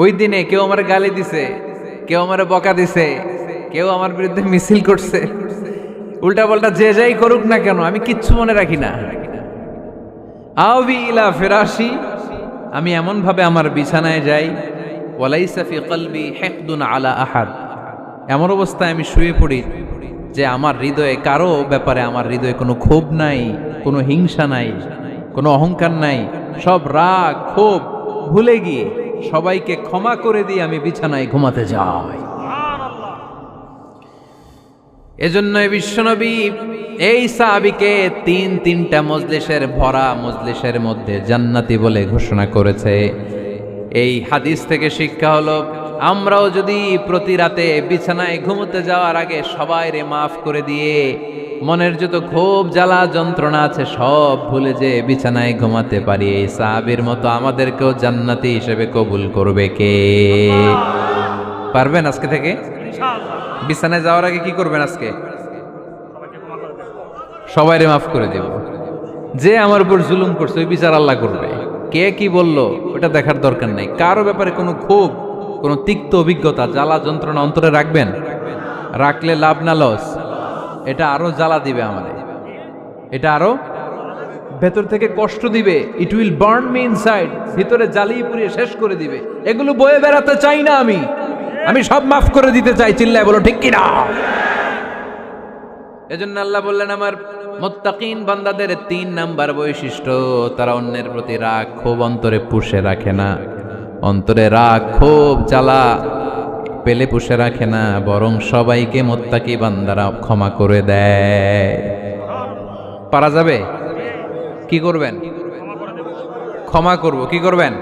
ওই দিনে কেউ আমার গালি দিছে, কেউ আমার বকা দিছে, কেউ আমার বিরুদ্ধে মিছিল করছে। উল্টা পাল্টা যে যাই করুক না কেন, আমি কিচ্ছু মনে রাখি না। আবি ইলা ফেরাসি আমি এমন ভাবে আমার বিছানায় যাই, ওয়ালাইসা ফি কলবি হেকদুন আলা আহাদ। এমন অবস্থায় আমি শুয়ে পড়ি যে আমার হৃদয়ে কারও ব্যাপারে আমার হৃদয়ে কোনো ক্ষোভ নাই, কোনো হিংসা নাই, কোনো অহংকার নাই, সব রাগ, ক্ষোভ ভুলে গিয়ে সবাইকে ক্ষমা করে দিয়ে আমি বিছানায় ঘুমাতে যাই। এজন্য বিশ্বনবী, এই সাহাবিকে তিন তিনটা মজলিসের ভরা মজলিসের মধ্যে জান্নাতি বলে ঘোষণা করেছে। এই হাদিস থেকে শিক্ষা হলো, আমরাও যদি প্রতি রাতে বিছানায় ঘুমোতে যাওয়ার আগে সবাই রে মাফ করে দিয়ে মনের যত ক্ষোভ জ্বালা যন্ত্রণা আছে, সব ভুলে যে বিছানায় ঘুমাতে পারি। এই সাহাবির মতো আমাদেরকেও জান্নাতি হিসেবে কবুল করবে কে? পারবেন আজকে থেকে? বিছানায় যাওয়ার আগে কি করবেন আজকে? সবাইরে মাফ করে দেব। যে আমার উপর জুলুম করছে, ওই বিচার আল্লাহ করবে। কে কি বলল, ওটা দেখার দরকার নাই। কারও ব্যাপারে কোনো ক্ষোভ কোনো তিক্ত অভিজ্ঞতা, জ্বালা যন্ত্রণা অন্তরে রাখবেন? রাখলে লাভ না, লস। এটা আরও জ্বালা দিবে আমাদের। এটা আরও ভেতর থেকে কষ্ট দিবে। It will burn me inside ভিতরে জ্বালিয়ে পুড়িয়ে শেষ করে দিবে। এগুলো বয়ে বেড়াতে চাই না আমি। আমি সব মাফ করে দিতে চাই, চিল্লায় বলো, ঠিক কিনা? এজন্য আল্লাহ বললেন, আমার মোত্তাকিন বান্দাদের তিন নাম্বার বৈশিষ্ট্য, তারা অন্যের প্রতি রাগ ক্ষোভ অন্তরে পুষে রাখে না। অন্তরে রাগ ক্ষোভ জ্বালা পেলে পুষে রাখে না, বরং সবাইকে মোত্তাকি বান্দারা ক্ষমা করে দেয়। পারা যাবে? কি করবেন? ক্ষমা করব, কি করবেন?